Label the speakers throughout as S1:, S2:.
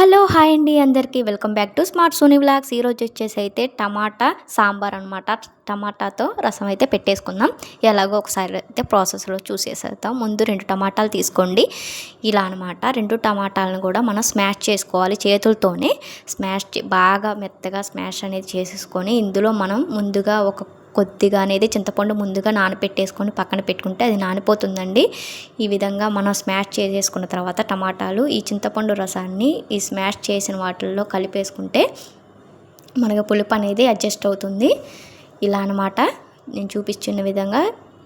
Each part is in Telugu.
S1: హలో హాయ్ అండి అందరికీ. Welcome back to smart Sony vlogs. ఈరోజు వచ్చేసి అయితే టమాటా సాంబార్ అనమాట టమాటాతో రసం అయితే పెట్టేసుకుందాం. ఎలాగో ఒకసారి అయితే ప్రాసెస్లో చూసేసేద్దాం. ముందు రెండు టమాటాలు తీసుకోండి. ఇలా అనమాట రెండు టమాటాలను కూడా మనం స్మాష్ చేసుకోవాలి చేతులతోనే. స్మాష్ బాగా మెత్తగా స్మాష్ అనేది చేసేసుకొని ఇందులో మనం ముందుగా ఒక కొద్దిగా అనేది చింతపండు ముందుగా నానపెట్టేసుకొని పక్కన పెట్టుకుంటే అది నానిపోతుందండి. ఈ విధంగా మనం స్మాష్ చేసేసుకున్న తర్వాత టమాటాలు ఈ చింతపండు రసాన్ని ఈ స్మాష్ చేసిన వాటిల్లో కలిపేసుకుంటే మనకి పులుపు అనేది అడ్జస్ట్ అవుతుంది. ఇలా అనమాట నేను చూపించిన విధంగా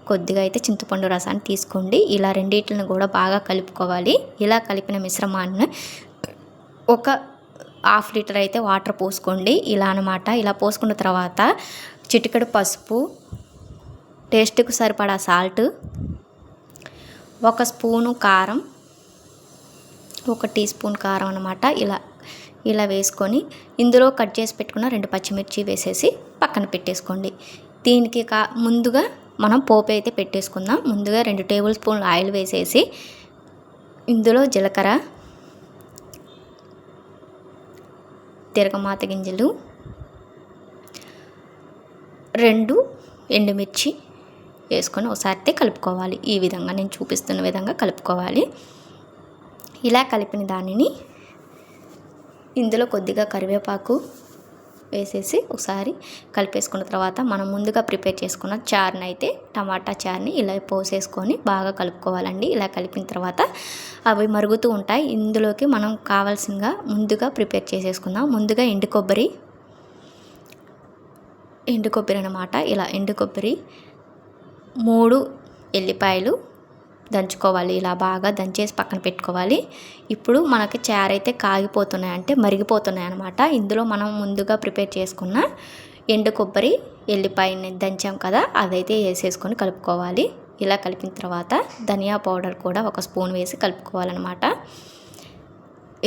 S1: కొద్దిగా అయితే చింతపండు రసాన్ని తీసుకోండి. ఇలా రెండింటిని కూడా బాగా కలుపుకోవాలి. ఇలా కలిపిన మిశ్రమాన్ని ఒక హాఫ్ లీటర్ అయితే వాటర్ పోసుకోండి. ఇలా అనమాట ఇలా పోసుకున్న తర్వాత చిటికెడు పసుపు టేస్ట్కు సరిపడా సాల్ట్ ఒక స్పూను కారం ఒక టీ స్పూన్ కారం అనమాట ఇలా ఇలా వేసుకొని ఇందులో కట్ చేసి పెట్టుకున్న రెండు పచ్చిమిర్చి వేసేసి పక్కన పెట్టేసుకోండి. దీనికి కా ముందుగా మనం పోపు అయితే పెట్టేసుకుందాం. ముందుగా రెండు టేబుల్ స్పూన్లు ఆయిల్ వేసేసి ఇందులో జీలకర్ర తిరగమాత గింజలు రెండు ఎండుమిర్చి వేసుకొని ఒకసారి కలుపుకోవాలి. ఈ విధంగా నేను చూపిస్తున్న విధంగా కలుపుకోవాలి. ఇలా కలిపిన దానిని ఇందులో కొద్దిగా కరివేపాకు వేసేసి ఒకసారి కలిపేసుకున్న తర్వాత మనం ముందుగా ప్రిపేర్ చేసుకున్న చారుని అయితే టమాటా చారుని ఇలా పోసేసుకొని బాగా కలుపుకోవాలండి. ఇలా కలిపిన తర్వాత అవి మరుగుతూ ఉంటాయి. ఇందులోకి మనం కావాల్సిందిగా ముందుగా ప్రిపేర్ చేసేసుకుందాం. ముందుగా ఎండు కొబ్బరి ఎండు కొబ్బరి అనమాట ఇలా ఎండు కొబ్బరి మూడు ఎల్లిపాయలు దంచుకోవాలి. ఇలా బాగా దంచేసి పక్కన పెట్టుకోవాలి. ఇప్పుడు మనకి చారు అయితే కాగిపోతున్నాయి అంటే మరిగిపోతున్నాయి అనమాట ఇందులో మనం ముందుగా ప్రిపేర్ చేసుకున్న ఎండు కొబ్బరి ఎల్లిపాయని దంచాం కదా అదైతే వేసేసుకొని కలుపుకోవాలి. ఇలా కలిపిన తర్వాత ధనియా పౌడర్ కూడా ఒక స్పూన్ వేసి కలుపుకోవాలన్నమాట.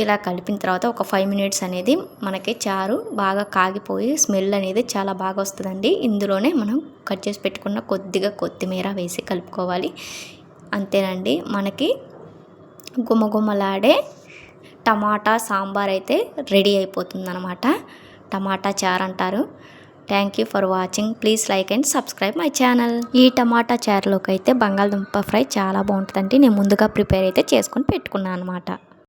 S1: ఇలా కలిపిన తర్వాత ఒక ఫైవ్ మినిట్స్ అనేది మనకి చారు బాగా కాగిపోయి స్మెల్ అనేది చాలా బాగా వస్తుందండి. ఇందులోనే మనం కట్ చేసి పెట్టుకున్న కొద్దిగా కొత్తిమీర వేసి కలుపుకోవాలి. అంతేనండి. మనకి గుమగుమలాడే టమాటా సాంబార్ అయితే రెడీ అయిపోతుందనమాట టమాటా చారు అంటారు. Thank you for watching please like and subscribe my channel ఈ టమాటా చారులోకి అయితే బంగాళదుంప ఫ్రై చాలా బాగుంటుందండి. నేను ముందుగా ప్రిపేర్ అయితే చేసుకొని పెట్టుకున్నాను అనమాట